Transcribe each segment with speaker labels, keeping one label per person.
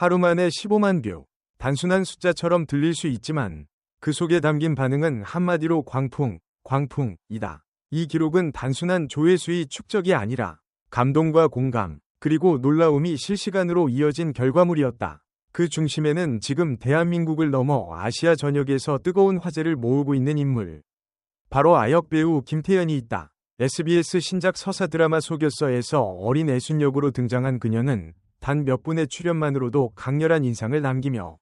Speaker 1: 하루 만에 15만 뷰. 단순한 숫자처럼 들릴 수 있지만 그 속에 담긴 반응은 한마디로 광풍, 광풍이다. 이 기록은 단순한 조회수의 축적이 아니라 감동과 공감, 그리고 놀라움이 실시간으로 이어진 결과물이었다. 그 중심에는 지금 대한민국을 넘어 아시아 전역에서 뜨거운 화제를 모으고 있는 인물. 바로 아역 배우 김태연이 있다. SBS 신작 서사 드라마 소교서에서 어린 애순 역으로 등장한 그녀는 단 몇 분의 출연만으로도 강렬한 인상을 남기며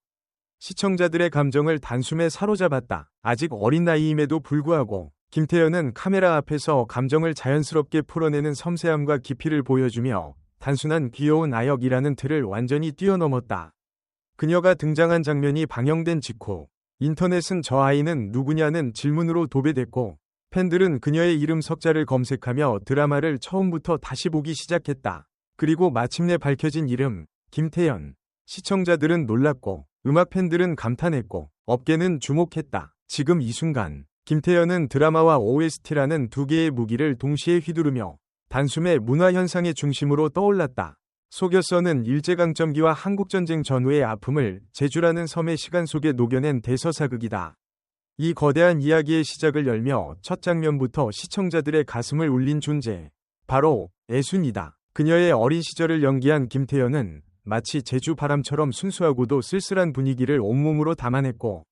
Speaker 1: 시청자들의 감정을 단숨에 사로잡았다. 아직 어린 나이임에도 불구하고 김태연은 카메라 앞에서 감정을 자연스럽게 풀어내는 섬세함과 깊이를 보여주며 단순한 귀여운 아역이라는 틀을 완전히 뛰어넘었다. 그녀가 등장한 장면이 방영된 직후 인터넷은 저 아이는 누구냐는 질문으로 도배됐고 팬들은 그녀의 이름 석자를 검색하며 드라마를 처음부터 다시 보기 시작했다. 그리고 마침내 밝혀진 이름 김태연. 시청자들은 놀랐고 음악 팬들은 감탄했고 업계는 주목했다. 지금 이 순간 김태연은 드라마와 OST라는 두 개의 무기를 동시에 휘두르며 단숨에 문화 현상의 중심으로 떠올랐다. 속여서는 일제강점기와 한국전쟁 전후의 아픔을 제주라는 섬의 시간 속에 녹여낸 대서사극이다. 이 거대한 이야기의 시작을 열며 첫 장면부터 시청자들의 가슴을 울린 존재. 바로 애순이다. 그녀의 어린 시절을 연기한 김태연은 마치 제주 바람처럼 순수하고도 쓸쓸한 분위기를 온몸으로 담아냈고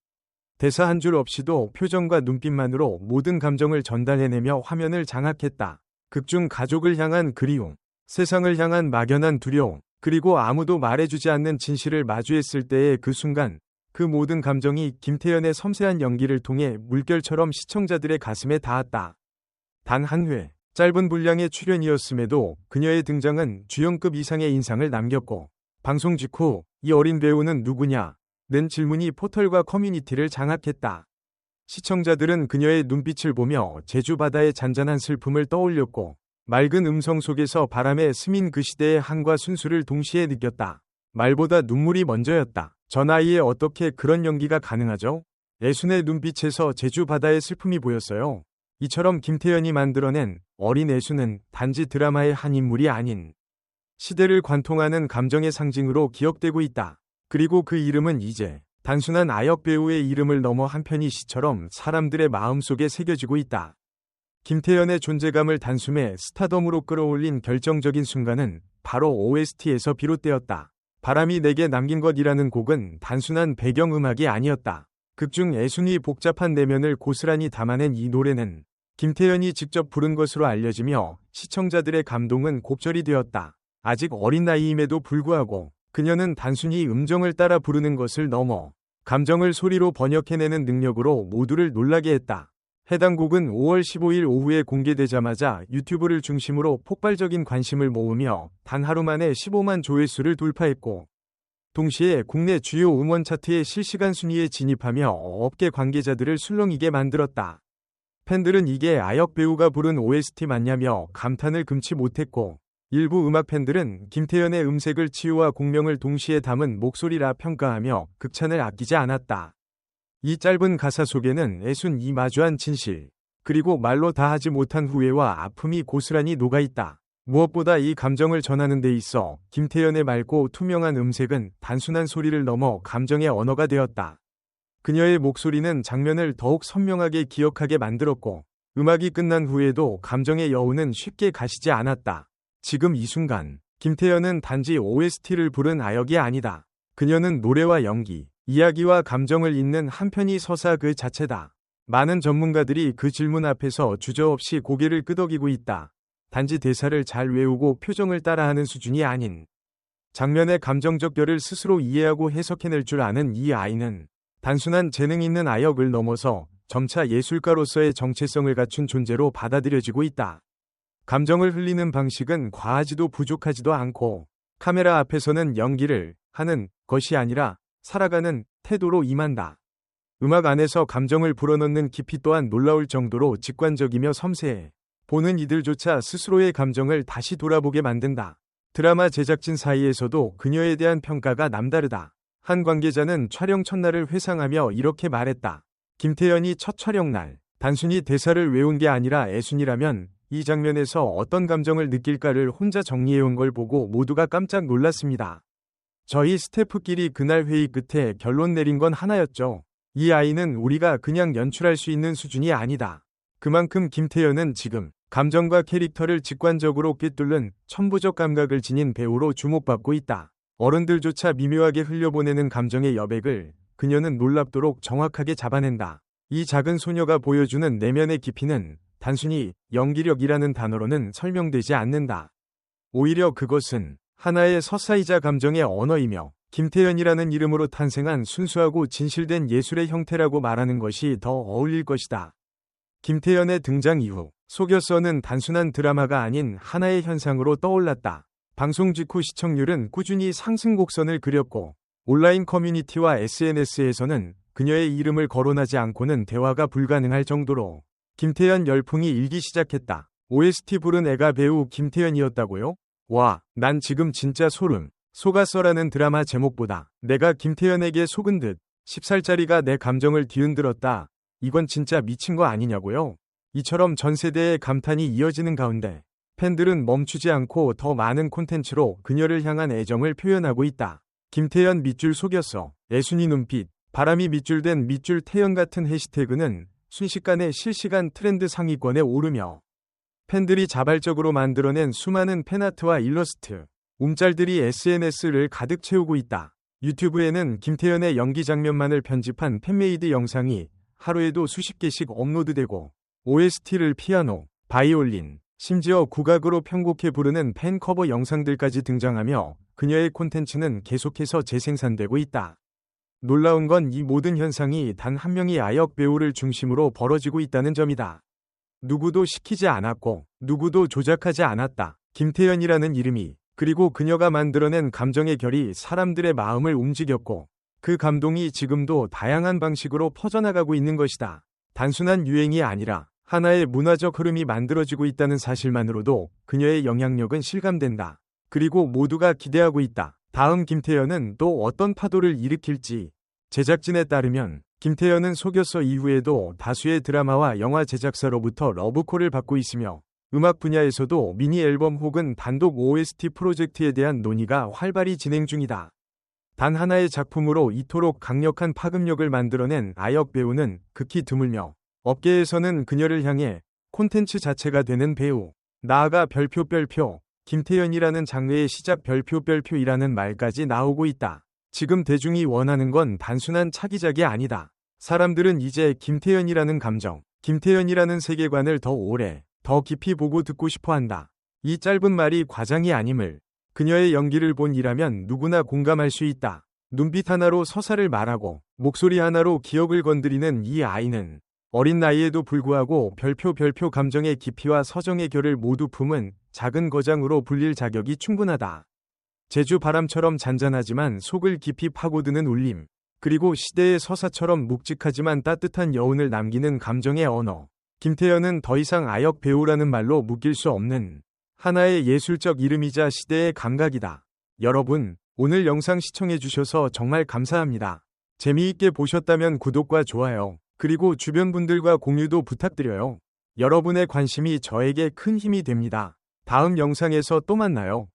Speaker 1: 대사 한 줄 없이도 표정과 눈빛만으로 모든 감정을 전달해내며 화면을 장악했다. 극중 가족을 향한 그리움, 세상을 향한 막연한 두려움, 그리고 아무도 말해주지 않는 진실을 마주했을 때의 그 순간, 그 모든 감정이 김태연의 섬세한 연기를 통해 물결처럼 시청자들의 가슴에 닿았다. 단 한 회, 짧은 분량의 출연이었음에도 그녀의 등장은 주연급 이상의 인상을 남겼고, 방송 직후 이 어린 배우는 누구냐? 는 질문이 포털과 커뮤니티를 장악했다. 시청자들은 그녀의 눈빛을 보며 제주 바다의 잔잔한 슬픔을 떠올렸고 맑은 음성 속에서 바람에 스민 그 시대의 한과 순수를 동시에 느꼈다. 말보다 눈물이 먼저였다. 저 나이에 어떻게 그런 연기가 가능하죠? 애순의 눈빛에서 제주 바다의 슬픔이 보였어요. 이처럼 김태연이 만들어낸 어린 애순은 단지 드라마의 한 인물이 아닌 시대를 관통하는 감정의 상징으로 기억되고 있다. 그리고 그 이름은 이제 단순한 아역 배우의 이름을 넘어 한편이 시처럼 사람들의 마음속에 새겨지고 있다. 김태연의 존재감을 단숨에 스타덤으로 끌어올린 결정적인 순간은 바로 OST에서 비롯되었다. 바람이 내게 남긴 것이라는 곡은 단순한 배경음악이 아니었다. 극중 애순이 복잡한 내면을 고스란히 담아낸 이 노래는 김태연이 직접 부른 것으로 알려지며 시청자들의 감동은 곱절이 되었다. 아직 어린 나이임에도 불구하고 그녀는 단순히 음정을 따라 부르는 것을 넘어 감정을 소리로 번역해내는 능력으로 모두를 놀라게 했다. 해당 곡은 5월 15일 오후에 공개되자마자 유튜브를 중심으로 폭발적인 관심을 모으며 단 하루 만에 15만 조회수를 돌파했고 동시에 국내 주요 음원 차트의 실시간 순위에 진입하며 업계 관계자들을 술렁이게 만들었다. 팬들은 이게 아역 배우가 부른 OST 맞냐며 감탄을 금치 못했고 일부 음악 팬들은 김태연의 음색을 치유와 공명을 동시에 담은 목소리라 평가하며 극찬을 아끼지 않았다. 이 짧은 가사 속에는 애순 이 마주한 진실, 그리고 말로 다 하지 못한 후회와 아픔이 고스란히 녹아있다. 무엇보다 이 감정을 전하는 데 있어 김태연의 맑고 투명한 음색은 단순한 소리를 넘어 감정의 언어가 되었다. 그녀의 목소리는 장면을 더욱 선명하게 기억하게 만들었고 음악이 끝난 후에도 감정의 여운은 쉽게 가시지 않았다. 지금 이 순간 김태연은 단지 OST를 부른 아역이 아니다. 그녀는 노래와 연기, 이야기와 감정을 잇는 한편이 서사 그 자체다. 많은 전문가들이 그 질문 앞에서 주저없이 고개를 끄덕이고 있다. 단지 대사를 잘 외우고 표정을 따라하는 수준이 아닌 장면의 감정적 뼈를 스스로 이해하고 해석해낼 줄 아는 이 아이는 단순한 재능 있는 아역을 넘어서 점차 예술가로서의 정체성을 갖춘 존재로 받아들여지고 있다. 감정을 흘리는 방식은 과하지도 부족하지도 않고 카메라 앞에서는 연기를 하는 것이 아니라 살아가는 태도로 임한다. 음악 안에서 감정을 불어넣는 깊이 또한 놀라울 정도로 직관적이며 섬세해. 보는 이들조차 스스로의 감정을 다시 돌아보게 만든다. 드라마 제작진 사이에서도 그녀에 대한 평가가 남다르다. 한 관계자는 촬영 첫날을 회상하며 이렇게 말했다. 김태연이 첫 촬영 날, 단순히 대사를 외운 게 아니라 애순이라면 이 장면에서 어떤 감정을 느낄까를 혼자 정리해온 걸 보고 모두가 깜짝 놀랐습니다. 저희 스태프끼리 그날 회의 끝에 결론 내린 건 하나였죠. 이 아이는 우리가 그냥 연출할 수 있는 수준이 아니다. 그만큼 김태현은 지금 감정과 캐릭터를 직관적으로 꿰뚫는 천부적 감각을 지닌 배우로 주목받고 있다. 어른들조차 미묘하게 흘려보내는 감정의 여백을 그녀는 놀랍도록 정확하게 잡아낸다. 이 작은 소녀가 보여주는 내면의 깊이는 단순히 연기력이라는 단어로는 설명되지 않는다. 오히려 그것은 하나의 서사이자 감정의 언어이며 김태현이라는 이름으로 탄생한 순수하고 진실된 예술의 형태라고 말하는 것이 더 어울릴 것이다. 김태현의 등장 이후 속여서는 단순한 드라마가 아닌 하나의 현상으로 떠올랐다. 방송 직후 시청률은 꾸준히 상승 곡선을 그렸고 온라인 커뮤니티와 SNS에서는 그녀의 이름을 거론하지 않고는 대화가 불가능할 정도로 김태현 열풍이 일기 시작했다. OST 부른 애가 배우 김태현이었다고요? 와, 난 지금 진짜 소름. 속았어라는 드라마 제목보다 내가 김태현에게 속은 듯 10살짜리가 내 감정을 뒤흔들었다. 이건 진짜 미친 거 아니냐고요? 이처럼 전 세대의 감탄이 이어지는 가운데 팬들은 멈추지 않고 더 많은 콘텐츠로 그녀를 향한 애정을 표현하고 있다. 김태현 밑줄 속였어. 애순이 눈빛, 바람이 밑줄된 밑줄 태연 같은 해시태그는 순식간에 실시간 트렌드 상위권에 오르며 팬들이 자발적으로 만들어낸 수많은 팬아트와 일러스트, 움짤들이 SNS를 가득 채우고 있다. 유튜브에는 김태현의 연기 장면만을 편집한 팬메이드 영상이 하루에도 수십 개씩 업로드되고 OST를 피아노, 바이올린, 심지어 국악으로 편곡해 부르는 팬 커버 영상들까지 등장하며 그녀의 콘텐츠는 계속해서 재생산되고 있다. 놀라운 건 이 모든 현상이 단 한 명의 아역 배우를 중심으로 벌어지고 있다는 점이다. 누구도 시키지 않았고 누구도 조작하지 않았다. 김태연이라는 이름이 그리고 그녀가 만들어낸 감정의 결이 사람들의 마음을 움직였고 그 감동이 지금도 다양한 방식으로 퍼져나가고 있는 것이다. 단순한 유행이 아니라 하나의 문화적 흐름이 만들어지고 있다는 사실만으로도 그녀의 영향력은 실감된다. 그리고 모두가 기대하고 있다. 다음 김태연은 또 어떤 파도를 일으킬지 제작진에 따르면 김태연은 속여서 이후에도 다수의 드라마와 영화 제작사로부터 러브콜을 받고 있으며 음악 분야에서도 미니 앨범 혹은 단독 OST 프로젝트에 대한 논의가 활발히 진행 중이다. 단 하나의 작품으로 이토록 강력한 파급력을 만들어낸 아역 배우는 극히 드물며 업계에서는 그녀를 향해 콘텐츠 자체가 되는 배우, 나아가 별표 별표, 김태연이라는 장르의 시작 별표 별표이라는 말까지 나오고 있다. 지금 대중이 원하는 건 단순한 차기작이 아니다. 사람들은 이제 김태연이라는 감정, 김태연이라는 세계관을 더 오래, 더 깊이 보고 듣고 싶어 한다. 이 짧은 말이 과장이 아님을 그녀의 연기를 본 이라면 누구나 공감할 수 있다. 눈빛 하나로 서사를 말하고 목소리 하나로 기억을 건드리는 이 아이는 어린 나이에도 불구하고 별표 별표 감정의 깊이와 서정의 결을 모두 품은 작은 거장으로 불릴 자격이 충분하다. 제주 바람처럼 잔잔하지만 속을 깊이 파고드는 울림, 그리고 시대의 서사처럼 묵직하지만 따뜻한 여운을 남기는 감정의 언어. 김태현은 더 이상 아역 배우라는 말로 묶일 수 없는 하나의 예술적 이름이자 시대의 감각이다. 여러분, 오늘 영상 시청해주셔서 정말 감사합니다. 재미있게 보셨다면 구독과 좋아요, 그리고 주변 분들과 공유도 부탁드려요. 여러분의 관심이 저에게 큰 힘이 됩니다. 다음 영상에서 또 만나요.